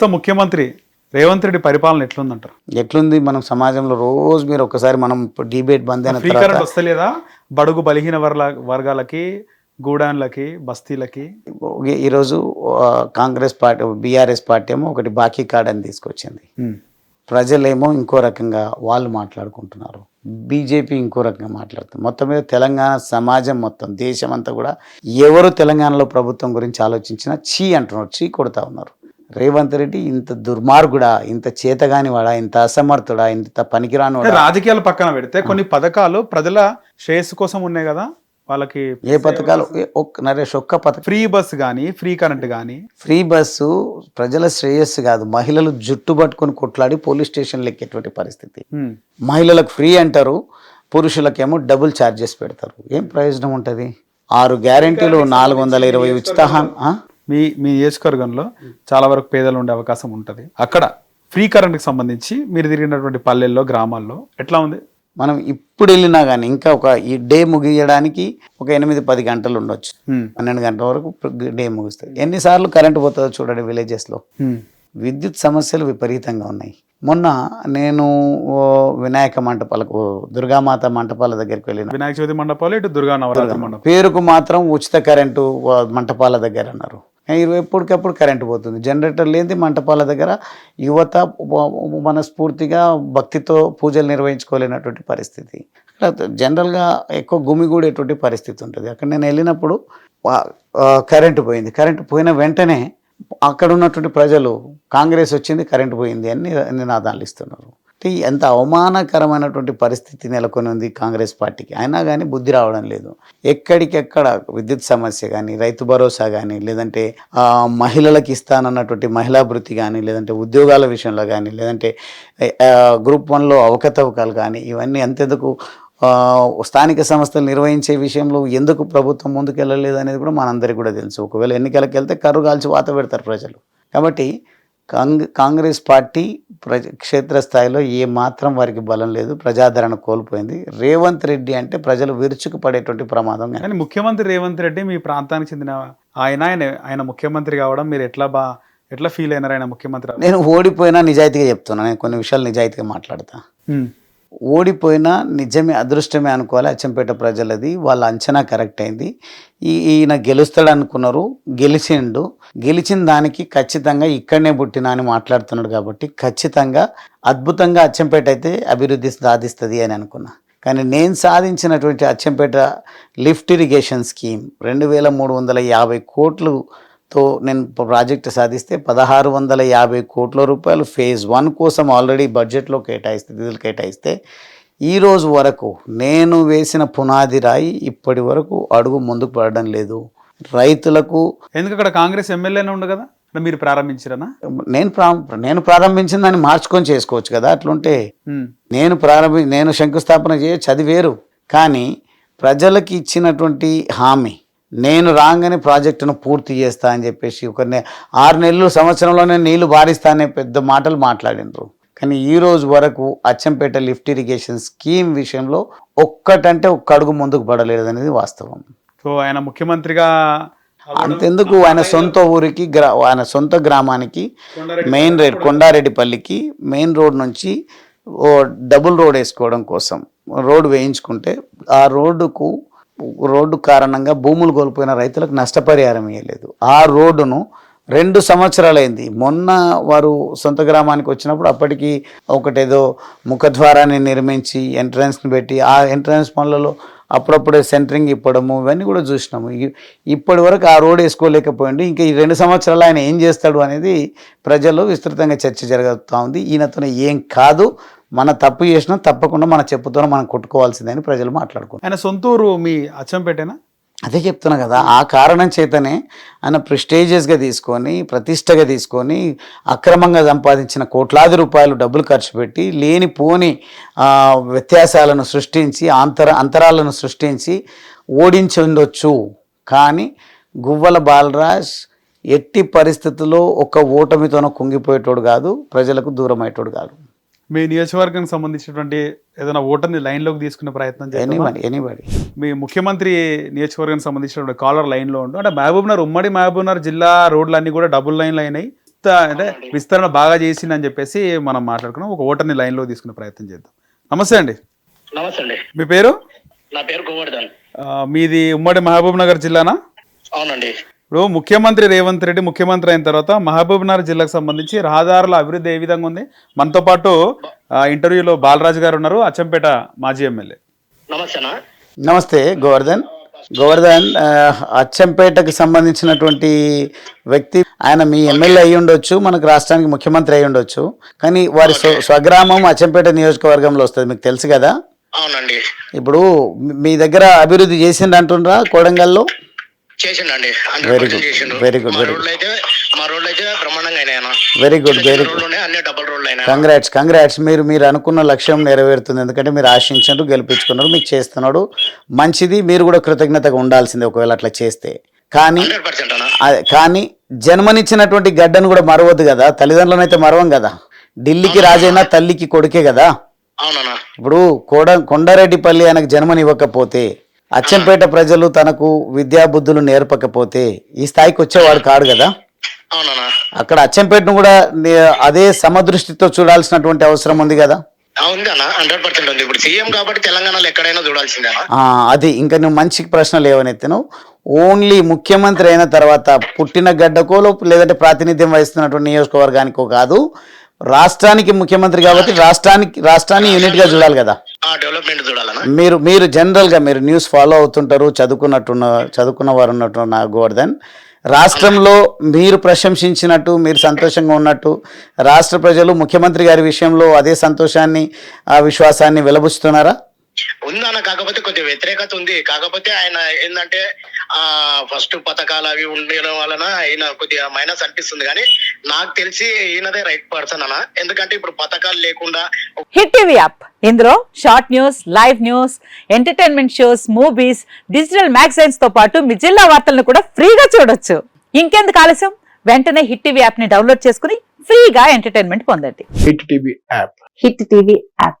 So ముఖ్యమంత్రి రేవంత్ రెడ్డి పరిపాలన ఎట్లుందంటారు? ఎట్లుంది? మనం సమాజంలో రోజు మీరు ఒకసారి మనం డిబేట్ బంద్ అయిన తర్వాత వస్తలేదా? బడుగు బలహీన వర్ల వర్గాలకి గూడాన్లకి బస్తీలకి. ఈ- ఈరోజు కాంగ్రెస్ పార్టీ బీఆర్ఎస్ పార్టీ ఏమో ఒకటి బాకీ కార్డ్ అని తీసుకొచ్చింది. ప్రజలేమో ఇంకో రకంగా వాళ్ళు మాట్లాడుకుంటున్నారు. బీజేపీ ఇంకో రకంగా మాట్లాడుతుంది. మొత్తం మీద తెలంగాణ సమాజం మొత్తం దేశం అంతా కూడా ఎవరు తెలంగాణలో ప్రభుత్వం గురించి ఆలోచించినా చీ అంటున్నారు చీ కొడతా ఉన్నారు. రేవంత్ రెడ్డి ఇంత దుర్మార్గుడా ఇంత చేతగాని వాడా ఇంత అసమర్థుడా ఇంత పనికిరాని రాజకీయాలు పక్కన పెడితే కొన్ని పథకాలు ప్రజల శ్రేయస్సు కోసం ఉన్నాయి కదా వాళ్ళకి ఏ పథకాలు? నరేష్ ఒక్క పథకం ఫ్రీ బస్ కానీ ఫ్రీ కరెంట్ కానీ ఫ్రీ బస్సు ప్రజల శ్రేయస్సు కాదు మహిళలు జుట్టు పట్టుకొని కొట్లాడి పోలీస్ స్టేషన్లు ఎక్కేటువంటి పరిస్థితి. మహిళలకు ఫ్రీ అంటారు పురుషులకేమో డబుల్ ఛార్జెస్ పెడతారు. ఏం ప్రయోజనం ఉంటుంది? ఆరు గ్యారెంటీలు నాలుగు వందల ఇరవై ఉచిత? మీ మీ నియోజకవర్గంలో చాలా వరకు పేదలు ఉండే అవకాశం ఉంటుంది. అక్కడ ఫ్రీ కరెంట్కి సంబంధించి మీరు తిరిగినటువంటి పల్లెల్లో గ్రామాల్లో ఎట్లా ఉంది? మనం ఇప్పుడు వెళ్ళినా కానీ ఇంకా ఒక ఈ డే ముగియడానికి ఒక ఎనిమిది పది గంటలు ఉండొచ్చు. పన్నెండు గంటల వరకు డే ముగుస్తుంది. ఎన్నిసార్లు కరెంట్ పోతుందో చూడండి విలేజెస్లో. విద్యుత్ సమస్యలు విపరీతంగా ఉన్నాయి. మొన్న నేను ఓ వినాయక మంటపాలకు దుర్గామాత మంటపాల దగ్గరికి వెళ్ళిన వినాయక చవితి మండపాలు ఇటు దుర్గా పేరుకు మాత్రం ఉచిత కరెంటు మంటపాల దగ్గర అన్నారు. ఎప్పటికప్పుడు కరెంటు పోతుంది. జనరేటర్ లేనిది మంటపాల దగ్గర యువత మనస్ఫూర్తిగా భక్తితో పూజలు నిర్వహించుకోలేనటువంటి పరిస్థితి. జనరల్గా ఎక్కువ గుమిగూడేటువంటి పరిస్థితి ఉంటుంది. అక్కడ నేను వెళ్ళినప్పుడు కరెంటు పోయింది. కరెంటు పోయిన వెంటనే అక్కడ ఉన్నటువంటి ప్రజలు కాంగ్రెస్ వచ్చింది కరెంటు పోయింది అని నినాదాలు ఇస్తున్నారు. అంటే ఎంత అవమానకరమైనటువంటి పరిస్థితి నెలకొని ఉంది కాంగ్రెస్ పార్టీకి. అయినా కానీ బుద్ధి రావడం లేదు. ఎక్కడికెక్కడ విద్యుత్ సమస్య కానీ రైతు భరోసా కానీ లేదంటే మహిళలకు ఇస్తానన్నటువంటి మహిళా భృతి కానీ లేదంటే ఉద్యోగాల విషయంలో కానీ లేదంటే గ్రూప్ వన్లో అవకతవకలు కానీ ఇవన్నీ అంతెందుకు స్థానిక సంస్థలు నిర్వహించే విషయంలో ఎందుకు ప్రభుత్వం ముందుకెళ్ళలేదు అనేది కూడా మనందరికీ కూడా తెలుసు. ఒకవేళ ఎన్నికలకు వెళ్తే కర్రు కాల్చి వాత పెడతారు ప్రజలు. కాబట్టి కాంగ్ కాంగ్రెస్ పార్టీ ప్రజ క్షేత్రస్థాయిలో ఏ మాత్రం వారికి బలం లేదు ప్రజాదరణ కోల్పోయింది రేవంత్ రెడ్డి అంటే ప్రజలు విరుచుకు పడేటువంటి ప్రమాదం కానీ ముఖ్యమంత్రి రేవంత్ రెడ్డి మీ ప్రాంతానికి చెందిన ఆయన ఆయన ఆయన ముఖ్యమంత్రి కావడం మీరు ఎట్లా బా ఎట్లా ఫీల్ అయినారు ఆయన ముఖ్యమంత్రి? నేను ఓడిపోయినా నిజాయితీగా చెప్తున్నా నేను కొన్ని విషయాలు నిజాయితీగా మాట్లాడతా ఉమ్. ఓడిపోయినా నిజమే అదృష్టమే అనుకోవాలి అచ్చంపేట ప్రజలది. వాళ్ళ అంచనా కరెక్ట్ అయింది. ఈ ఈయన గెలుస్తాడు అనుకున్నారు గెలిచిండు. గెలిచిన దానికి ఖచ్చితంగా ఇక్కడనే పుట్టినా అని మాట్లాడుతున్నాడు కాబట్టి ఖచ్చితంగా అద్భుతంగా అచ్చంపేట అయితే అభివృద్ధి సాధిస్తుంది అని అనుకున్నా. కానీ నేను సాధించినటువంటి అచ్చంపేట లిఫ్ట్ ఇరిగేషన్ స్కీమ్ రెండు వేల మూడు వందల యాభై కోట్లు తో నేను ప్రాజెక్ట్ సాధిస్తే పదహారు వందల యాభై కోట్ల రూపాయలు ఫేజ్ వన్ కోసం ఆల్రెడీ బడ్జెట్లో కేటాయిస్తే నిధులు కేటాయిస్తే ఈ రోజు వరకు నేను వేసిన పునాది రాయి ఇప్పటి వరకు అడుగు ముందుకు పడడం లేదు. రైతులకు ఎందుకు అక్కడ కాంగ్రెస్ ఎమ్మెల్యేనే ఉండు కదా? మీరు ప్రారంభించారనా? నేను నేను ప్రారంభించిన దాన్ని మార్చుకొని చేసుకోవచ్చు కదా అట్లుంటే. నేను ప్రారంభి నేను శంకుస్థాపన చేయొచ్చు అది వేరు కానీ ప్రజలకి ఇచ్చినటువంటి హామీ నేను రాగానే ప్రాజెక్టును పూర్తి చేస్తా అని చెప్పేసి ఒక ఆరు నెలలు సంవత్సరంలోనే నీళ్ళు బారిస్తా అనే పెద్ద మాటలు మాట్లాడినరు కానీ ఈ రోజు వరకు అచ్చంపేట లిఫ్ట్ ఇరిగేషన్ స్కీమ్ విషయంలో ఒక్కటంటే ఒక్క అడుగు ముందుకు పడలేదు అనేది వాస్తవం. సో ఆయన ముఖ్యమంత్రిగా అంతెందుకు? ఆయన సొంత ఊరికి గ్రా ఆయన సొంత గ్రామానికి మెయిన్ రోడ్ కొండారెడ్డిపల్లికి మెయిన్ రోడ్ నుంచి ఓ డబుల్ రోడ్ వేసుకోవడం కోసం రోడ్ వేయించుకుంటే ఆ రోడ్డుకు రోడ్డు కారణంగా భూములు కోల్పోయిన రైతులకు నష్టపరిహారం ఇవ్వలేదు ఆ రోడ్డును రెండు సంవత్సరాలైంది. మొన్న వారు సొంత గ్రామానికి వచ్చినప్పుడు అప్పటికి ఒకటేదో ముఖద్వారాన్ని నిర్మించి ఎంట్రన్స్ని పెట్టి ఆ ఎంట్రన్స్ పనులలో అప్పుడప్పుడే సెంటరింగ్ ఇప్పడము ఇవన్నీ కూడా చూసినాము. ఇప్పటి వరకు ఆ రోడ్ వేసుకోలేకపోయాడు. ఇంకా ఈ రెండు సంవత్సరాలు ఆయన ఏం చేస్తాడు అనేది ప్రజల్లో విస్తృతంగా చర్చ జరుగుతూ ఉంది. ఈయనతో ఏం కాదు. మన తప్పు చేసినా తప్పకుండా మన చెప్పుతో మనం కొట్టుకోవాల్సిందని ప్రజలు మాట్లాడుకుంటారు ఆయన సొంతూరు మీ అచ్చంపేటేనా? అదే చెప్తున్నా కదా ఆ కారణం చేతనే ఆయన ప్రెస్టేజియస్గా తీసుకొని ప్రతిష్టగా తీసుకొని అక్రమంగా సంపాదించిన కోట్లాది రూపాయలు డబ్బులు ఖర్చు పెట్టి లేనిపోని ఆ, వ్యత్యాసాలను సృష్టించి అంతర అంతరాలను సృష్టించి ఓడించి ఉండొచ్చు కానీ గువ్వల బాలరాజ్ ఎట్టి పరిస్థితుల్లో ఒక్క ఓటమితోనో కుంగిపోయేటోడు కాదు ప్రజలకు దూరం అయ్యేటోడు కాదు. మీ నియోజకవర్గానికి సంబంధించినటువంటి ఏదైనా ఓటర్ని లైన్లోకి తీసుకునే ప్రయత్నం చేస్తామా ఎనీబడి ఎనీబడి మీ ముఖ్యమంత్రి నియోజకవర్గానికి సంబంధించినటువంటి కాలర్ లైన్లో ఉండు. అంటే మహబూబ్నగర్ ఉమ్మడి మహబూబ్నగర్ జిల్లా రోడ్లన్నీ కూడా డబుల్ లైన్లు అయినాయి. అంటే విస్తరణ బాగా చేసిందని చెప్పేసి మనం మాట్లాడుకున్నాం. ఒక ఓటర్ని లైన్లో తీసుకునే ప్రయత్నం చేద్దాం. నమస్తే అండి. నమస్తే అండి. మీ పేరు? నా పేరు గోవర్ధన్. మీది ఉమ్మడి మహబూబ్ నగర్ జిల్లానా? అవునండి. ఇప్పుడు ముఖ్యమంత్రి రేవంత్ రెడ్డి ముఖ్యమంత్రి అయిన తర్వాత మహబూబ్ నగర్ జిల్లాకు సంబంధించి రహదారుల అభివృద్ధి ఏ విధంగా ఉంది? మనతో పాటు ఇంటర్వ్యూలో బాలరాజు గారు ఉన్నారు అచ్చంపేట మాజీ ఎమ్మెల్యే. నమస్తేనా నమస్తే గోవర్ధన్. గోవర్ధన్ అచ్చంపేటకు సంబంధించినటువంటి వ్యక్తి ఆయన మీ ఎమ్మెల్యే అయి ఉండొచ్చు మనకు రాష్ట్రానికి ముఖ్యమంత్రి అయి ఉండొచ్చు కానీ వారి స్వ- స్వగ్రామం అచ్చంపేట నియోజకవర్గంలో వస్తుంది మీకు తెలుసు కదా? అవునండి. ఇప్పుడు మీ- మీ దగ్గర అభివృద్ధి చేసిండు అంటుండ్రా కోడంగల్లో? చేసిండండి. good, చేసిండు. Very good, మా రోడ్లు అయితే మా రోడ్లు అయితే బ్రహ్మాండంగా అయినాయన వెరీ గుడ్ వెరీ ఉన్నాయి అన్ని డబుల్ రోడ్లు అయినా కంగ్రాట్స్ కంగ్రాట్స్ మీరు మీరు అనుకున్న లక్ష్యం నెరవేరుతుంది. ఎందుకంటే మీరు ఆశించారు గెలిపించుకున్నారు మీకు చేస్తున్నాడు. మంచిది మీరు కూడా కృతజ్ఞతగా ఉండాల్సిందే ఒకవేళ అట్లా చేస్తే. కానీ కానీ జన్మనిచ్చినటువంటి గడ్డను కూడా మరవద్దు కదా. తల్లిదండ్రులను అయితే మరవం కదా. ఢిల్లీకి రాజైనా తల్లికి కొడుకే కదా. ఇప్పుడు కోడ కొండారెడ్డిపల్లి ఆయనకు జన్మనివ్వకపోతే అచ్చంపేట ప్రజలు తనకు విద్యాబుద్ధులు నేర్పకపోతే ఈ స్థాయికి వచ్చేవాడు కాడు కదా? అక్కడ అచ్చంపేటను కూడా అదే సమదృష్టితో చూడాల్సినటువంటి అవసరం ఉంది కదా? ఆ, ఉంది అన్న హండ్రెడ్ పర్సెంట్ ఉంది. ఇప్పుడు సీఎం కాబట్టి తెలంగాణలో ఎక్కడైనా చూడాల్సిందేనా? ఆ, అది ఇంకా నువ్వు మంచి ప్రశ్న లేవనెత్తాను ఓన్లీ ముఖ్యమంత్రి అయిన తర్వాత పుట్టిన గడ్డకోలో లేదంటే ప్రాతినిధ్యం వహిస్తున్నటువంటి నియోజకవర్గానికో కాదు రాష్ట్రానికి ముఖ్యమంత్రి కాబట్టి రాష్ట్రానికి రాష్ట్రాన్ని యూనిట్గా చూడాలి కదా? డెవలప్మెంట్ చూడాలన్నా మీరు మీరు జనరల్గా మీరు న్యూస్ ఫాలో అవుతుంటారు చదువుకున్నట్టున్న చదువుకున్న వారు ఉన్నట్టు నా గోవర్ధన్ రాష్ట్రంలో మీరు ప్రశంసించినట్టు మీరు సంతోషంగా ఉన్నట్టు రాష్ట్ర ప్రజలు ముఖ్యమంత్రి గారి విషయంలో అదే సంతోషాన్ని ఆ విశ్వాసాన్ని వెలబుస్తున్నారా? ఉందన్న కాకపోతే కొద్దిగా వ్యతిరేకత ఉంది. కాకపోతే ఆయన ఏంటంటే ఆ ఫస్ట్ పథకాలు అవి ఉండడం వలన ఈయన కొద్దిగా మైనస్ అనిపిస్తుంది. కానీ నాకు తెలిసి ఈయనదే రైట్ పర్సన్ అన్న. ఎందుకంటే ఇప్పుడు పథకాలు లేకుండా హిట్ టీవీ యాప్. ఇందులో short news live news entertainment shows movies digital మ్యాగజైన్స్తో పాటు మీ జిల్లా వార్తలను కూడా ఫ్రీగా చూడొచ్చు. ఇంకెందుకు ఆలస్యం? వెంటనే హిట్ టీవీ యాప్ని డౌన్లోడ్ చేసుకుని ఫ్రీగా ఎంటర్టైన్మెంట్ పొందండి. Hit TV app. Hit TV app.